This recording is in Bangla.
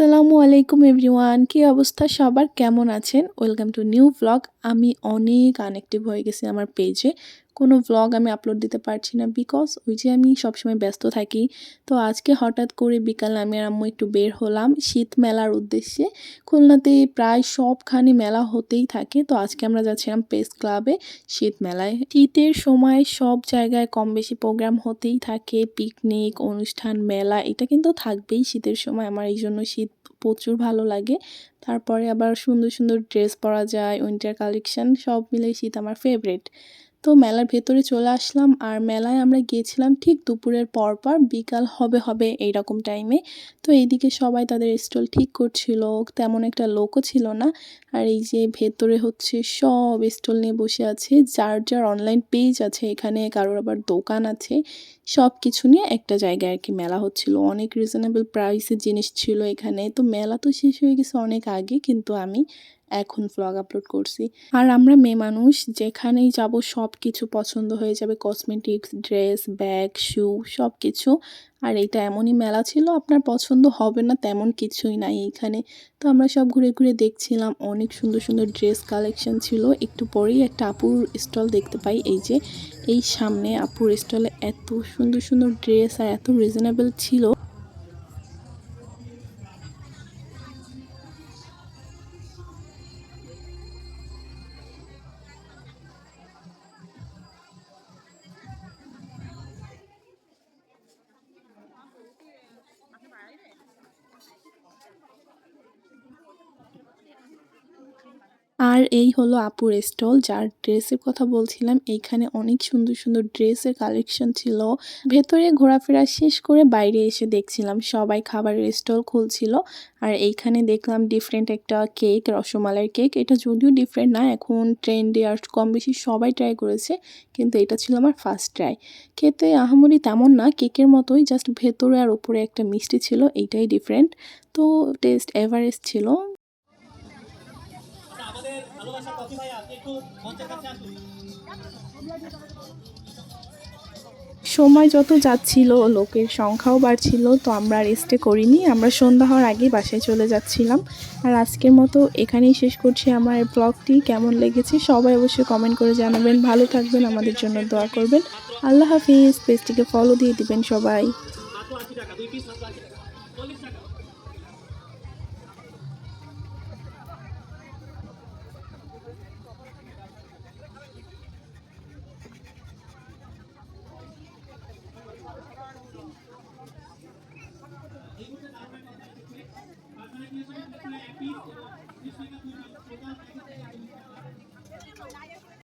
আসসালামু আলাইকুম এভরিওয়ান কি অবস্থা? সবার কেমন আছেন? ওয়েলকাম টু নিউ ব্লগ আমি অনেক কানেক্টিভ হয়ে গেছি আমার পেজে কোনো ব্লগ আমি আপলোড দিতে পারছি না বিকজ ওই যে আমি সবসময় ব্যস্ত থাকি। তো আজকে হঠাৎ করে বিকালে আমি আর আম্মু একটু বের হলাম শীত মেলার উদ্দেশ্যে। খুলনাতে প্রায় সবখানে মেলা হতেই থাকে। তো আজকে আমরা যাচ্ছিলাম পেস ক্লাবে শীত মেলায়। শীতের সময় সব জায়গায় কম বেশি প্রোগ্রাম হতেই থাকে। পিকনিক অনুষ্ঠান, মেলা, এটা কিন্তু থাকবেই শীতের সময়। আমার এই জন্য শীত প্রচুর ভালো লাগে। তারপরে আবার সুন্দর সুন্দর ড্রেস পরা যায় উইন্টার কালেকশন সব মিলে শীত আমার ফেভারেট তো মেলার ভেতরে চলে আসলাম আর মেলায় আমরা গিয়েছিলাম ঠিক দুপুরের পর পর, বিকাল হবে হবে এইরকম টাইমে তো এইদিকে সবাই তাদের স্টল ঠিক করছিল, তেমন একটা লোকও ছিল না। আর এই যে ভেতরে হচ্ছে সব স্টল নিয়ে বসে আছে, যার যার অনলাইন পেজ আছে, এখানে কারোর আবার দোকান আছে সব কিছু নিয়ে একটা জায়গায় আর কি মেলা হচ্ছিল। অনেক রিজনেবল প্রাইসের জিনিস ছিল এখানে। তো মেলা তো শেষ হয়ে গেছে অনেক আগে, কিন্তু আমি এখন ভ্লগ আপলোড করছি। আর আমরা মেয়ে মানুষ, যেখানেই যাব সব কিছু পছন্দ হয়ে যাবে। কসমেটিক্স ড্রেস ব্যাগ শু সব কিছু আর এইটা এমনই মেলা ছিল, আপনার পছন্দ হবে না তেমন কিছুই নাই এইখানে তো আমরা সব ঘুরে ঘুরে দেখছিলাম, অনেক সুন্দর সুন্দর ড্রেস কালেকশন ছিল। একটু পরেই একটা আপুর স্টল দেখতে পাই, এই যে, এই সামনে আপুর স্টলে এত সুন্দর সুন্দর ড্রেস আর এত রিজনেবল ছিল। আর এই হলো আপুর স্টল, যার ড্রেসের কথা বলছিলাম। এইখানে অনেক সুন্দর সুন্দর ড্রেসের কালেকশন ছিল। ভেতরে ঘোরাফেরা শেষ করে বাইরে এসে দেখছিলাম। সবাই খাবারের স্টল খুলছিল আর এইখানে দেখলাম ডিফারেন্ট একটা কেক রসমালাইয়ের কেক এটা যদিও ডিফারেন্ট না, এখন ট্রেন্ডে আর কম বেশি সবাই ট্রাই করেছে, কিন্তু এটা ছিল আমার ফার্স্ট ট্রাই খেতে আহামরি তেমন না, কেকের মতোই জাস্ট ভেতরে আর ওপরে একটা মিষ্টি ছিল, এইটাই ডিফারেন্ট তো টেস্ট এভারেস্ট ছিল। সময় যত যাচ্ছিল, লোকের সংখ্যাও বাড়ছিল, তো আমরা রেস্টে করিনি। আমরা সন্ধ্যা হওয়ার আগেই বাসায় চলে যাচ্ছিলাম। আর আজকের মতো এখানেই শেষ করছি আমার ব্লগটি কেমন লেগেছে সবাই অবশ্যই কমেন্ট করে জানাবেন। ভালো থাকবেন, আমাদের জন্য দোয়া করবেন। আল্লাহ হাফিজ পেজটিকে ফলো দিয়ে দিবেন সবাই। people.